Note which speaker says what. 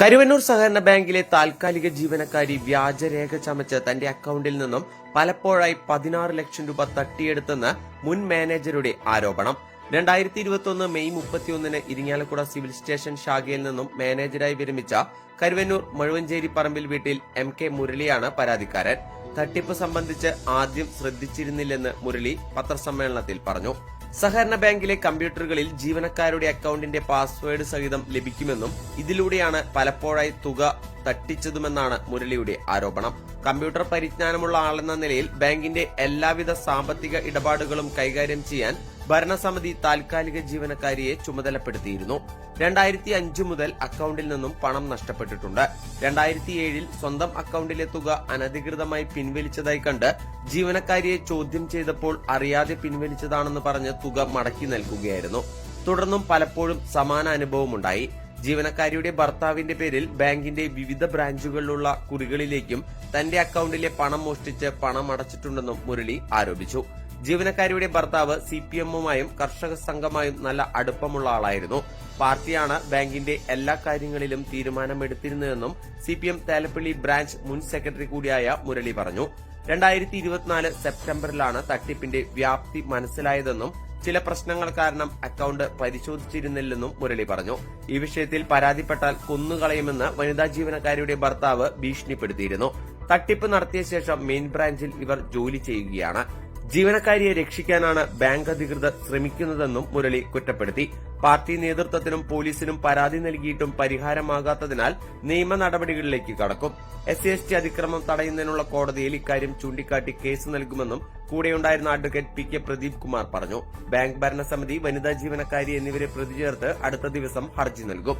Speaker 1: കരുവന്നൂർ സഹകരണ ബാങ്കിലെ താൽക്കാലിക ജീവനക്കാരി വ്യാജരേഖ ചമച്ച് തന്റെ അക്കൌണ്ടിൽ നിന്നും പലപ്പോഴായി പതിനാറ് ലക്ഷം രൂപ തട്ടിയെടുത്തെന്ന് മുൻ മാനേജരുടെ ആരോപണം. രണ്ടായിരത്തി ഇരുപത്തിയൊന്ന് മെയ് മുപ്പത്തിയൊന്നിന് ഇരിങ്ങാലക്കുട സിവിൽ സ്റ്റേഷൻ ശാഖയിൽ നിന്നും മാനേജരായി വിരമിച്ച കരുവന്നൂർ മഴുവഞ്ചേരി പറമ്പിൽ വീട്ടിൽ എം കെ മുരളിയാണ് പരാതിക്കാരൻ. തട്ടിപ്പ് സംബന്ധിച്ച് ആദ്യം ശ്രദ്ധിച്ചിരുന്നില്ലെന്ന് മുരളി പത്രസമ്മേളനത്തിൽ പറഞ്ഞു. സഹകരണ ബാങ്കിലെ കമ്പ്യൂട്ടറുകളിൽ ജീവനക്കാരുടെ അക്കൌണ്ടിന്റെ പാസ്വേഡ് സഹിതം ലഭിക്കുമെന്നും ഇതിലൂടെയാണ് പലപ്പോഴായി തുക തട്ടിച്ചതുമെന്നാണ് മുരളിയുടെ ആരോപണം. കമ്പ്യൂട്ടർ പരിജ്ഞാനമുള്ള ആളെന്ന നിലയിൽ ബാങ്കിന്റെ എല്ലാവിധ സാമ്പത്തിക ഇടപാടുകളും കൈകാര്യം ചെയ്യാൻ ഭരണസമിതി താൽക്കാലിക ജീവനക്കാരിയെ ചുമതലപ്പെടുത്തിയിരുന്നു. രണ്ടായിരത്തി അഞ്ചു മുതൽ അക്കൌണ്ടിൽ നിന്നും പണം നഷ്ടപ്പെട്ടിട്ടുണ്ട്. രണ്ടായിരത്തി ഏഴിൽ സ്വന്തം അക്കൌണ്ടിലെ തുക അനധികൃതമായി പിൻവലിച്ചതായി കണ്ട് ജീവനക്കാരിയെ ചോദ്യം ചെയ്തപ്പോൾ അറിയാതെ പിൻവലിച്ചതാണെന്ന് പറഞ്ഞ് തുക മടക്കി നൽകുകയായിരുന്നു. തുടർന്നും പലപ്പോഴും സമാന അനുഭവമുണ്ടായി. ജീവനക്കാരിയുടെ ഭർത്താവിന്റെ പേരിൽ ബാങ്കിന്റെ വിവിധ ബ്രാഞ്ചുകളിലുള്ള കുറികളിലേക്കും തന്റെ അക്കൌണ്ടിലെ പണം മോഷ്ടിച്ച് പണം അടച്ചിട്ടുണ്ടെന്നും മുരളി ആരോപിച്ചു. ജീവനക്കാരിയുടെ ഭർത്താവ് സി പി എമ്മുമായും കർഷക സംഘമായും നല്ല അടുപ്പമുള്ള ആളായിരുന്നു. പാർട്ടിയാണ് ബാങ്കിന്റെ എല്ലാ കാര്യങ്ങളിലും തീരുമാനമെടുത്തിരുന്നതെന്നും C P M Thelappally branch മുൻ സെക്രട്ടറി കൂടിയായ മുരളി പറഞ്ഞു. രണ്ടായിരത്തി ഇരുപത്തിനാല് സെപ്റ്റംബറിലാണ് തട്ടിപ്പിന്റെ വ്യാപ്തി മനസ്സിലായതെന്നും ചില പ്രശ്നങ്ങൾ കാരണം അക്കൌണ്ട് പരിശോധിച്ചിരുന്നില്ലെന്നും മുരളി പറഞ്ഞു. ഈ വിഷയത്തിൽ പരാതിപ്പെട്ടാൽ കൊന്നുകളയുമെന്ന് വനിതാ ജീവനക്കാരിയുടെ ഭർത്താവ് ഭീഷണിപ്പെടുത്തിയിരുന്നു. തട്ടിപ്പ് നടത്തിയ ശേഷം മെയിൻ ബ്രാഞ്ചിൽ ഇവർ ജോലി ചെയ്യുകയാണ്. ജീവനക്കാരിയെ രക്ഷിക്കാനാണ് ബാങ്ക് അധികൃതർ ശ്രമിക്കുന്നതെന്നും മുരളി കുറ്റപ്പെടുത്തി. പാർട്ടി നേതൃത്വത്തിനും പോലീസിനും പരാതി നൽകിയിട്ടും പരിഹാരമാകാത്തതിനാൽ നിയമ നടപടികളിലേക്ക് കടക്കും. എസ് സി എസ് ടി അതിക്രമം തടയുന്നതിനുള്ള കോടതിയിൽ ഇക്കാര്യം ചൂണ്ടിക്കാട്ടി കേസ് നൽകുമെന്നും കൂടെയുണ്ടായിരുന്ന advocate P K Pradeep Kumar പറഞ്ഞു. ബാങ്ക് ഭരണസമിതി വനിതാ ജീവനക്കാരി എന്നിവരെ പ്രതി ചേർത്ത് അടുത്ത ദിവസം ഹർജി നൽകും.